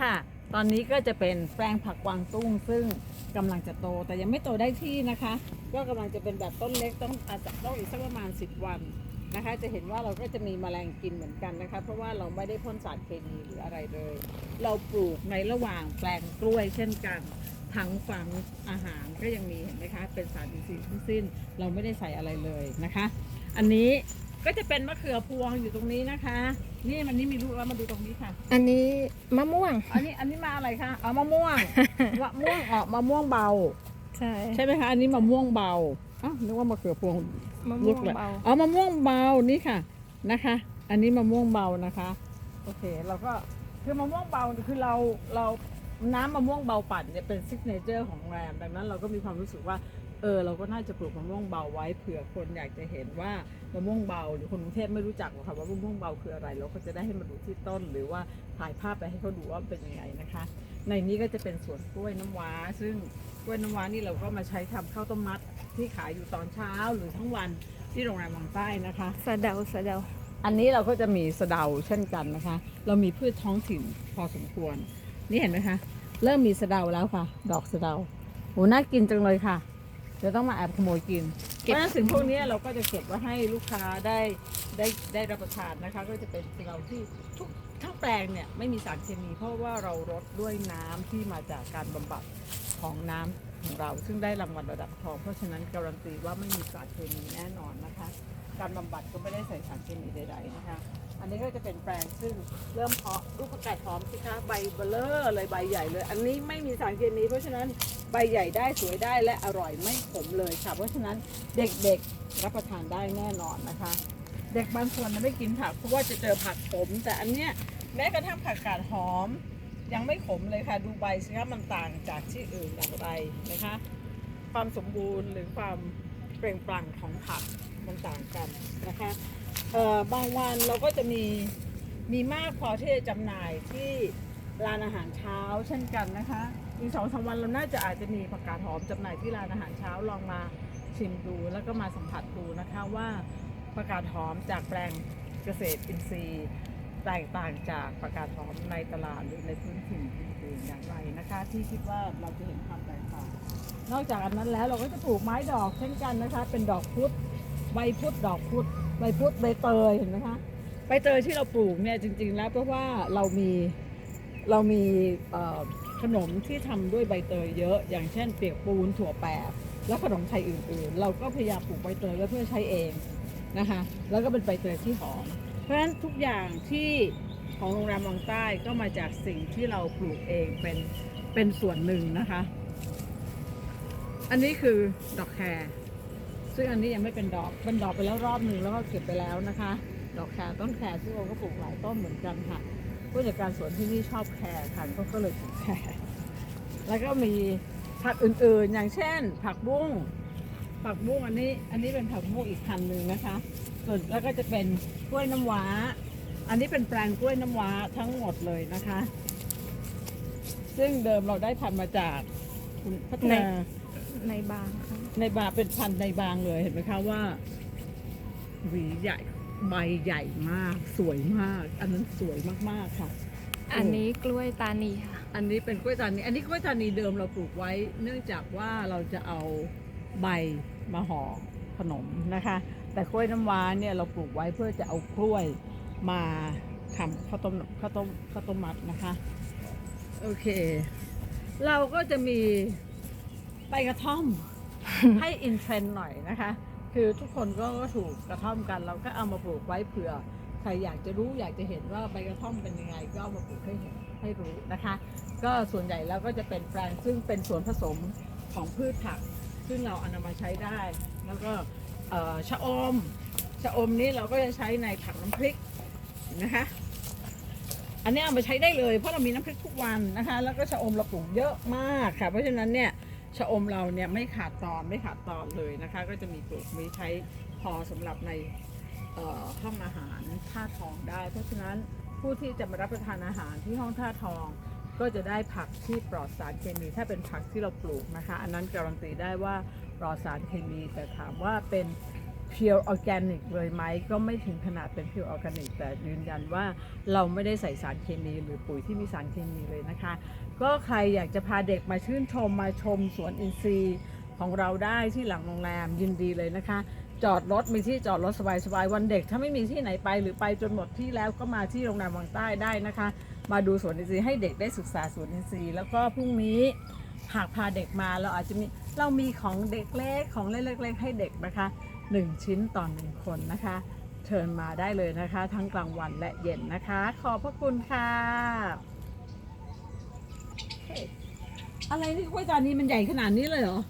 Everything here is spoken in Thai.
ค่ะ ตอนนี้ก็จะเป็นแปลงผักกวางตุ้ง ซึ่งกำลังจะโตแต่ยังไม่โตได้ที่นะคะ ก็กำลังจะเป็นแบบต้นเล็กต้องอาจจะต้องอีกสักประมาณ 10 วันนะคะ จะเห็นว่าเราก็จะมีแมลงกินเหมือนกันนะคะ เพราะว่าเราไม่ได้พ่นสารเคมีหรืออะไรเลย เราปลูกในระหว่างแปลงกล้วยเช่นกันทั้งฝังอาหารก็ยังมีเห็นไหมคะ เป็นสารอินทรีย์ทั้งสิ้น เราไม่ได้ใส่อะไรเลยนะคะ อันนี้ ก็จะเป็นมะเขือพวงอยู่ตรงนี้นะคะ นี่มันนี่มีลูกแล้วมาดูตรงนี้ค่ะ อันนี้มะม่วง อันนี้อันนี้มาอะไรคะเอามะม่วงมะม่วงออกมะม่วงเบา ใช่ใช่ไหมคะ อันนี้มะม่วงเบาอ้าวนึกว่ามะเขือพวงมะลูม่วกงเลยเบาอ๋อมะม่วงเบานี่ค่ะนะคะ อันนี้มะม่วงเบานะคะ โอเคเราก็คือมะม่วงเบาคือเราเราน้ำมะม่วงเบาปั่นเนี่ยเป็นซิกเนเจอร์ของโรงแรมดังนั้นเราก็มีความรู้สึกว่า เออเราก็น่าจะปลูกมะม่วงเบาไว้เผื่อคนอยากจะเห็นว่ามะม่วงเบา หรือคนกรุงเทพไม่รู้จักหรอกค่ะว่ามะม่วงเบาคืออะไรเราก็จะได้ให้มาดูที่ต้น หรือว่าถ่ายภาพไปให้เขาดูว่าเป็นยังไงนะคะ ในนี้ก็จะเป็นสวนกล้วยน้ำว้า ซึ่งกล้วยน้ำว้านี่เราก็มาใช้ทำข้าวต้มมัดที่ขายอยู่ตอนเช้าหรือทั้งวันที่โรงแรมวังใต้นะคะสะเดาสะเดาอันนี้เราก็จะมีสะเดาเช่นกันนะคะ เรามีพืชท้องถิ่นพอสมควร นี่เห็นไหมคะ เริ่มมีสะเดาแล้วค่ะ ดอกสะเดาโหน่ากินจังเลยค่ะ เดี๋ยวต้องมาแอบขโมยกินเพราะฉะนั้นสิ่งพวกนี้เราก็จะเก็บไว้ให้ลูกค้าได้ได้ได้รับประทานนะคะ ก็จะเป็นเราที่ทุกทั้งแปลงเนี่ยไม่มีสารเคมี เพราะว่าเรารดด้วยน้ำที่มาจากการบำบัดของน้ำของเรา ซึ่งได้รางวัลระดับทองเพราะฉะนั้นการันตีว่าไม่มีสารเคมีแน่นอนนะคะ การบำบัดก็ไม่ได้ใส่สารเคมีใดๆนะคะ อันนี้ก็จะเป็นแปลงซึ่งเริ่มเพาะลูกประกาศหอมสิคะใบเบลเลอร์เลยใบใหญ่เลย อันนี้ไม่มีสารเคมีเพราะฉะนั้นใบใหญ่ได้สวยได้และอร่อยไม่ขมเลยค่ะ เพราะฉะนั้นเด็กๆรับประทานได้แน่นอนนะคะ เด็กบางคนไม่กินผักเพราะว่าจะเจอผักขม แต่อันเนี้ยแม้กระทั่งผักกาดหอม ยังไม่ขมเลยค่ะ ดูใบสิคะมันต่างจากที่อื่นอย่างไรนะคะ ความสมบูรณ์หรือความ เปล่งปลั่งของผักมันต่างกันนะคะเอ่อบางวันเราก็จะมีมีมากพอที่จะจำหน่ายที่ร้านอาหารเช้าเช่นกันนะคะอีกสองสามวันเราน่าจะอาจจะมีผักกาดหอมจำหน่ายที่ร้านอาหารเช้าลองมาชิมดูแล้วก็มาสัมผัสดูนะคะว่าผักกาดหอมจากแปลงเกษตรอินทรีย์แตกต่างจากผักกาดหอมในตลาดหรือในพื้นถิ่นอื่นๆอย่างไรนะคะ ที่คิดว่าเราจะเห็นความแตกต่าง นอกจากอันนั้นแล้วเราก็จะปลูกไม้ดอกเช่นกันนะคะ เป็นดอกพุธใบพุธดอกพุธใบพุธใบเตยเห็นไหมคะใบเตยที่เราปลูกเนี่ยจริง ๆ แล้วเพราะว่าเรามีเรามีขนมที่ทำด้วยใบเตยเยอะ อย่างเช่นเปียกปูนถั่วแปบและขนมไทยอื่น ๆ เราก็พยายามปลูกใบเตยไว้เพื่อใช้เองนะคะแล้วก็เป็นใบเตยที่หอม เพราะฉะนั้นทุกอย่างที่ของโรงแรมวังใต้ก็มาจากสิ่งที่เราปลูกเองเป็นเป็นส่วนหนึ่งนะคะ อันนี้คือดอกแครซึ่งอันนี้ยังไม่เป็นดอกเป็นดอกไปแล้วรอบหนึ่งแล้วก็เก็บไปแล้วนะคะ ดอกแครต้นแครซึ่งเราก็ปลูกหลายต้นเหมือนกันค่ะผู้จัดการสวนที่นี่ชอบแครค่ะเขาก็เลยปลูกแครแล้วก็มีผักอื่นๆ อย่างเช่น ผักบุ้งผักบุ้งอันนี้อันนี้เป็นผักบุ้งอีกพันธุ์หนึ่งนะคะ ส่วนแล้วก็จะเป็นกล้วยน้ำว้า อันนี้เป็นแปลงกล้วยน้ำว้าทั้งหมดเลยนะคะ ซึ่งเดิมเราได้พันธุ์มาจากคุณพัฒนา ในบางค่ะในบาเป็นพันธุ์ในบางเลยเห็นไหมคะว่าหวีใหญ่ใบใหญ่มาก สวยมาก อันนั้นสวยมากๆค่ะ อันนี้กล้วยตานีค่ะ อันนี้เป็นกล้วยตานีอันนี้กล้วยตานีเดิมเราปลูกไว้ เนื่องจากว่าเราจะเอาใบมาห่อขนมนะคะ แต่กล้วยน้ำว้าเนี่ยเราปลูกไว้เพื่อจะเอากล้วยมาทำข้าวต้มข้าวต้มข้าวต้มมัดนะคะ โอเค เราก็จะมี ใบกระท่อม ให้อินเทรนด์หน่อยนะคะ คือทุกคนก็ถูกกระท่อมกัน เราก็เอามาปลูกไว้เผื่อใครอยากจะรู้อยากจะเห็นว่าใบกระท่อมเป็นยังไง ก็เอามาปลูกให้เห็นให้รู้นะคะ ก็ส่วนใหญ่แล้วก็จะเป็นแปลงซึ่งเป็นส่วนผสมของพืชผัก ซึ่งเราเอานำมาใช้ได้ แล้วก็ชะอมชะอมนี้เราก็จะใช้ในผักน้ำพริกนะคะ อันนี้เอามาใช้ได้เลยเพราะเรามีน้ำพริกทุกวันนะคะ แล้วก็ชะอมเราปลูกเยอะมากค่ะ เพราะฉะนั้นเนี่ย ชะอมเราเนี่ยไม่ขาดตอนไม่ขาดตอนเลยนะคะ ก็จะมีปลูกมีใช้พอสำหรับในห้องอาหารท่าทองได้ เพราะฉะนั้นผู้ที่จะมารับประทานอาหารที่ห้องท่าทองก็จะได้ผักที่ปลอดสารเคมี ถ้าเป็นผักที่เราปลูกนะคะ อันนั้นการันตีได้ว่าปลอดสารเคมี แต่ถามว่าเป็น pure organic เลยไหมก็ไม่ถึงขนาดเป็น pure organic แต่ยืนยันว่าเราไม่ได้ใส่สารเคมีหรือปุ๋ยที่มีสารเคมีเลยนะคะ ก็ใครอยากจะพาเด็กมาชื่นชมมาชมสวนอินทรีย์ของเราได้ที่หลังโรงแรมยินดีเลยนะคะ จอดรถมีที่จอดรถสบายๆวันเด็ก ถ้าไม่มีที่ไหนไปหรือไปจนหมดที่แล้วก็มาที่โรงแรมวังใต้ได้นะคะ มาดูสวนอินทรีย์ให้เด็กได้ศึกษาสวนอินทรีย์แล้วก็พรุ่งนี้หากพาเด็กมาเราอาจจะมีเรามีของเด็กเล็กของเล็กๆให้เด็กนะคะ หนึ่งชิ้นต่อหนึ่งคนนะคะ เชิญมาได้เลยนะคะ ทั้งกลางวันและเย็นนะคะ ขอบพระคุณค่ะ อะไรนี่กล้วยจานนี้มันใหญ่ขนาดนี้เลยเหรอ